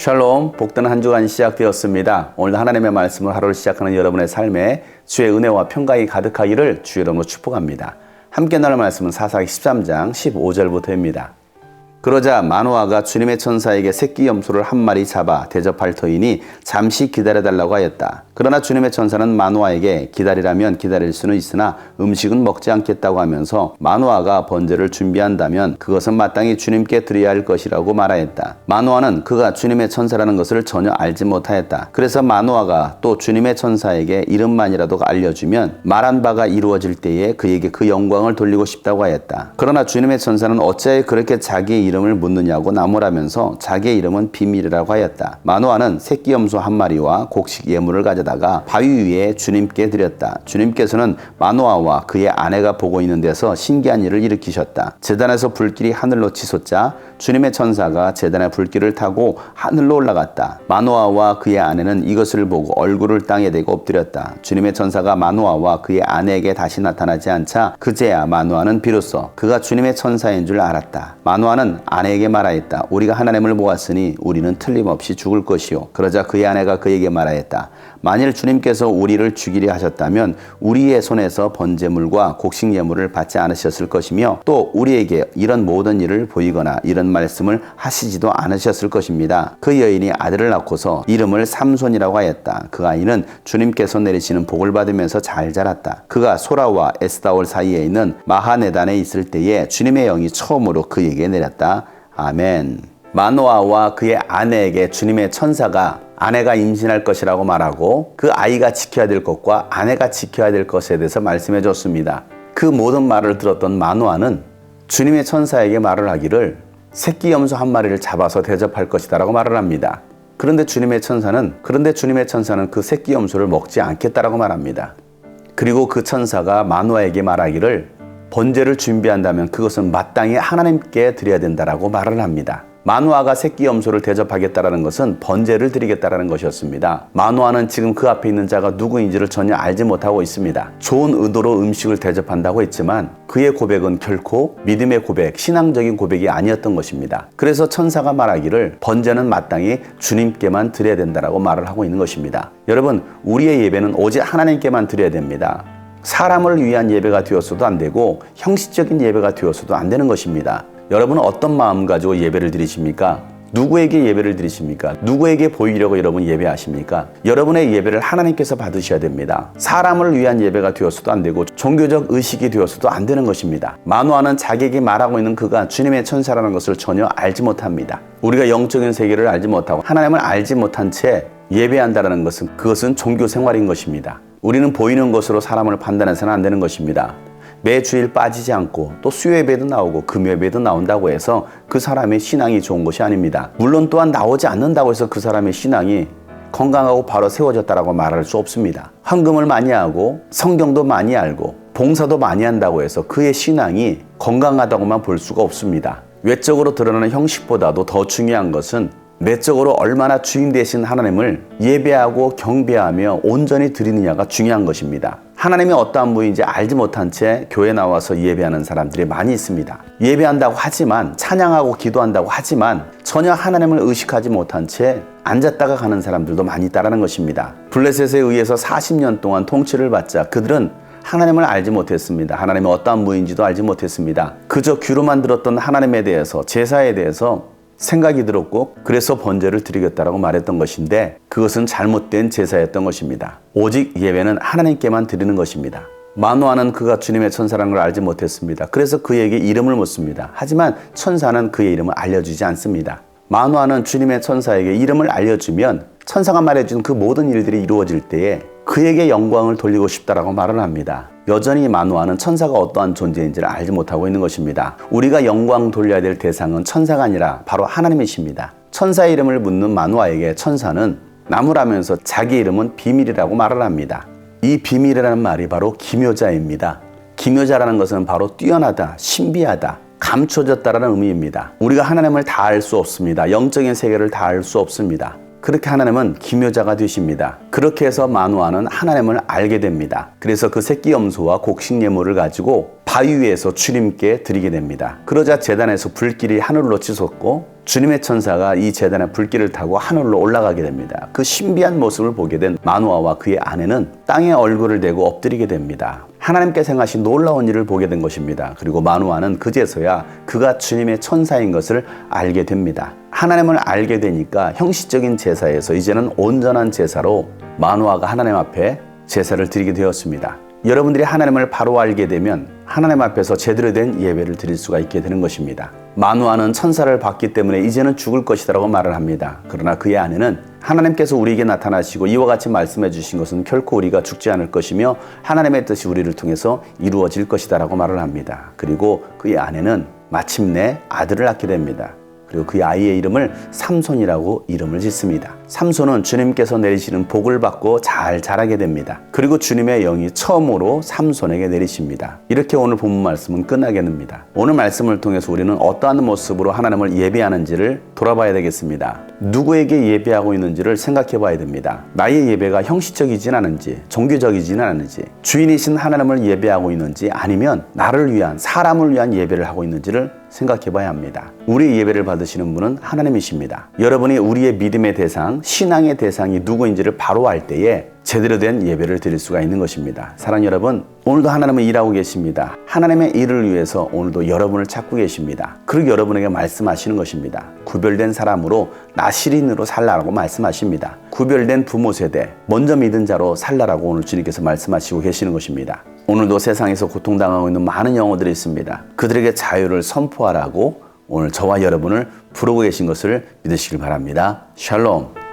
샬롬, 복되는 한 주간 시작되었습니다. 오늘 하나님의 말씀을 하루를 시작하는 여러분의 삶에 주의 은혜와 평강이 가득하기를 주 여러분으로 축복합니다. 함께 나눌 말씀은 사사기 13장 15절부터입니다. 그러자 마노아가 주님의 천사에게 새끼 염소를 한 마리 잡아 대접할 터이니 잠시 기다려달라고 하였다. 그러나 주님의 천사는 마노아에게 기다리라면 기다릴 수는 있으나 음식은 먹지 않겠다고 하면서 마노아가 번제를 준비한다면 그것은 마땅히 주님께 드려야 할 것이라고 말하였다. 마노아는 그가 주님의 천사라는 것을 전혀 알지 못하였다. 그래서 마노아가 또 주님의 천사에게 이름만이라도 알려주면 말한 바가 이루어질 때에 그에게 그 영광을 돌리고 싶다고 하였다. 그러나 주님의 천사는 어찌 그렇게 자기의 이름을 묻느냐고 나무라면서 자기의 이름은 비밀이라고 하였다. 마노아는 새끼 염소 한 마리와 곡식 예물을 가져다가 바위 위에 주님께 드렸다. 주님께서는 마노아와 그의 아내가 보고 있는 데서 신기한 일을 일으키셨다. 재단에서 불길이 하늘로 치솟자 주님의 천사가 재단의 불길을 타고 하늘로 올라갔다. 마노아와 그의 아내는 이것을 보고 얼굴을 땅에 대고 엎드렸다. 주님의 천사가 마노아와 그의 아내에게 다시 나타나지 않자 그제야 마노아는 비로소 그가 주님의 천사인 줄 알았다. 마노아는 아내에게 말하였다. 우리가 하나님을 보았으니 우리는 틀림없이 죽을 것이요. 그러자 그의 아내가 그에게 말하였다. 만일 주님께서 우리를 죽이려 하셨다면 우리의 손에서 번제물과 곡식 예물을 받지 않으셨을 것이며 또 우리에게 이런 모든 일을 보이거나 이런 말씀을 하시지도 않으셨을 것입니다. 그 여인이 아들을 낳고서 이름을 삼손이라고 하였다. 그 아이는 주님께서 내리시는 복을 받으면서 잘 자랐다. 그가 소라와 에스다올 사이에 있는 마하네단에 있을 때에 주님의 영이 처음으로 그에게 내렸다. 아멘. 마노아와 그의 아내에게 주님의 천사가 아내가 임신할 것이라고 말하고 그 아이가 지켜야 될 것과 아내가 지켜야 될 것에 대해서 말씀해 줬습니다. 그 모든 말을 들었던 마노아는 주님의 천사에게 말을 하기를 새끼 염소 한 마리를 잡아서 대접할 것이다라고 말을 합니다. 그런데 주님의 천사는 그런데 주님의 천사는 그 새끼 염소를 먹지 않겠다라고 말합니다. 그리고 그 천사가 마노아에게 말하기를 번제를 준비한다면 그것은 마땅히 하나님께 드려야 된다라고 말을 합니다. 마누아가 새끼 염소를 대접하겠다라는 것은 번제를 드리겠다라는 것이었습니다. 마누아는 지금 그 앞에 있는 자가 누구인지를 전혀 알지 못하고 있습니다. 좋은 의도로 음식을 대접한다고 했지만 그의 고백은 결코 믿음의 고백, 신앙적인 고백이 아니었던 것입니다. 그래서 천사가 말하기를 번제는 마땅히 주님께만 드려야 된다라고 말을 하고 있는 것입니다. 여러분, 우리의 예배는 오직 하나님께만 드려야 됩니다. 사람을 위한 예배가 되었어도 안 되고 형식적인 예배가 되었어도 안 되는 것입니다. 여러분은 어떤 마음 가지고 예배를 드리십니까? 누구에게 예배를 드리십니까? 누구에게 보이려고 여러분 예배하십니까? 여러분의 예배를 하나님께서 받으셔야 됩니다. 사람을 위한 예배가 되었어도 안 되고 종교적 의식이 되었어도 안 되는 것입니다. 만화는 자기에게 말하고 있는 그가 주님의 천사라는 것을 전혀 알지 못합니다. 우리가 영적인 세계를 알지 못하고 하나님을 알지 못한 채 예배한다는 것은 그것은 종교 생활인 것입니다. 우리는 보이는 것으로 사람을 판단해서는 안 되는 것입니다. 매주일 빠지지 않고 또 수요예배도 나오고 금요예배도 나온다고 해서 그 사람의 신앙이 좋은 것이 아닙니다. 물론 또한 나오지 않는다고 해서 그 사람의 신앙이 건강하고 바로 세워졌다라고 말할 수 없습니다. 헌금을 많이 하고 성경도 많이 알고 봉사도 많이 한다고 해서 그의 신앙이 건강하다고만 볼 수가 없습니다. 외적으로 드러나는 형식보다도 더 중요한 것은 내적으로 얼마나 주인 되신 하나님을 예배하고 경배하며 온전히 드리느냐가 중요한 것입니다. 하나님이 어떠한 분인지 알지 못한 채 교회 나와서 예배하는 사람들이 많이 있습니다. 예배한다고 하지만 찬양하고 기도한다고 하지만 전혀 하나님을 의식하지 못한 채 앉았다가 가는 사람들도 많이 있다는 것입니다. 블레셋에 의해서 40년 동안 통치를 받자 그들은 하나님을 알지 못했습니다. 하나님이 어떠한 분인지도 알지 못했습니다. 그저 귀로만 들었던 하나님에 대해서 제사에 대해서 생각이 들었고 그래서 번제를 드리겠다라고 말했던 것인데 그것은 잘못된 제사였던 것입니다. 오직 예배는 하나님께만 드리는 것입니다. 마노아는 그가 주님의 천사라는 걸 알지 못했습니다. 그래서 그에게 이름을 묻습니다. 하지만 천사는 그의 이름을 알려주지 않습니다. 마노아는 주님의 천사에게 이름을 알려주면 천사가 말해준 그 모든 일들이 이루어질 때에 그에게 영광을 돌리고 싶다라고 말을 합니다. 여전히 마누아는 천사가 어떠한 존재인지를 알지 못하고 있는 것입니다. 우리가 영광 돌려야 될 대상은 천사가 아니라 바로 하나님이십니다. 천사의 이름을 묻는 마누아에게 천사는 나무라면서 자기 이름은 비밀이라고 말을 합니다. 이 비밀이라는 말이 바로 기묘자입니다. 기묘자라는 것은 바로 뛰어나다, 신비하다, 감춰졌다라는 의미입니다. 우리가 하나님을 다 알 수 없습니다. 영적인 세계를 다 알 수 없습니다. 그렇게 하나님은 기묘자가 되십니다. 그렇게 해서 마누아는 하나님을 알게 됩니다. 그래서 그 새끼 염소와 곡식 예물을 가지고 바위 위에서 주님께 드리게 됩니다. 그러자 재단에서 불길이 하늘로 치솟고 주님의 천사가 이 재단의 불길을 타고 하늘로 올라가게 됩니다. 그 신비한 모습을 보게 된 마누아와 그의 아내는 땅에 얼굴을 대고 엎드리게 됩니다. 하나님께서 행하신 놀라운 일을 보게 된 것입니다. 그리고 마누아는 그제서야 그가 주님의 천사인 것을 알게 됩니다. 하나님을 알게 되니까 형식적인 제사에서 이제는 온전한 제사로 마누아가 하나님 앞에 제사를 드리게 되었습니다. 여러분들이 하나님을 바로 알게 되면 하나님 앞에서 제대로 된 예배를 드릴 수가 있게 되는 것입니다. 마누아는 천사를 봤기 때문에 이제는 죽을 것이다라고 말을 합니다. 그러나 그의 아내는 하나님께서 우리에게 나타나시고 이와 같이 말씀해 주신 것은 결코 우리가 죽지 않을 것이며 하나님의 뜻이 우리를 통해서 이루어질 것이다라고 말을 합니다. 그리고 그의 아내는 마침내 아들을 낳게 됩니다. 그리고 그 아이의 이름을 삼손이라고 이름을 짓습니다. 삼손은 주님께서 내리시는 복을 받고 잘 자라게 됩니다. 그리고 주님의 영이 처음으로 삼손에게 내리십니다. 이렇게 오늘 본문 말씀은 끝나게 됩니다. 오늘 말씀을 통해서 우리는 어떠한 모습으로 하나님을 예배하는지를 돌아봐야 되겠습니다. 누구에게 예배하고 있는지를 생각해 봐야 됩니다. 나의 예배가 형식적이진 않은지, 종교적이진 않은지, 주인이신 하나님을 예배하고 있는지 아니면 나를 위한, 사람을 위한 예배를 하고 있는지를 생각해 봐야 합니다. 우리 예배를 받으시는 분은 하나님이십니다. 여러분이 우리의 믿음의 대상, 신앙의 대상이 누구인지를 바로 알 때에 제대로 된 예배를 드릴 수가 있는 것입니다. 사랑 여러분, 오늘도 하나님은 일하고 계십니다. 하나님의 일을 위해서 오늘도 여러분을 찾고 계십니다. 그리고 여러분에게 말씀하시는 것입니다. 구별된 사람으로 나시린으로 살라라고 말씀하십니다. 구별된 부모 세대, 먼저 믿은 자로 살라라고 오늘 주님께서 말씀하시고 계시는 것입니다. 오늘도 세상에서 고통당하고 있는 많은 영혼들이 있습니다. 그들에게 자유를 선포하라고 오늘 저와 여러분을 부르고 계신 것을 믿으시길 바랍니다. 샬롬.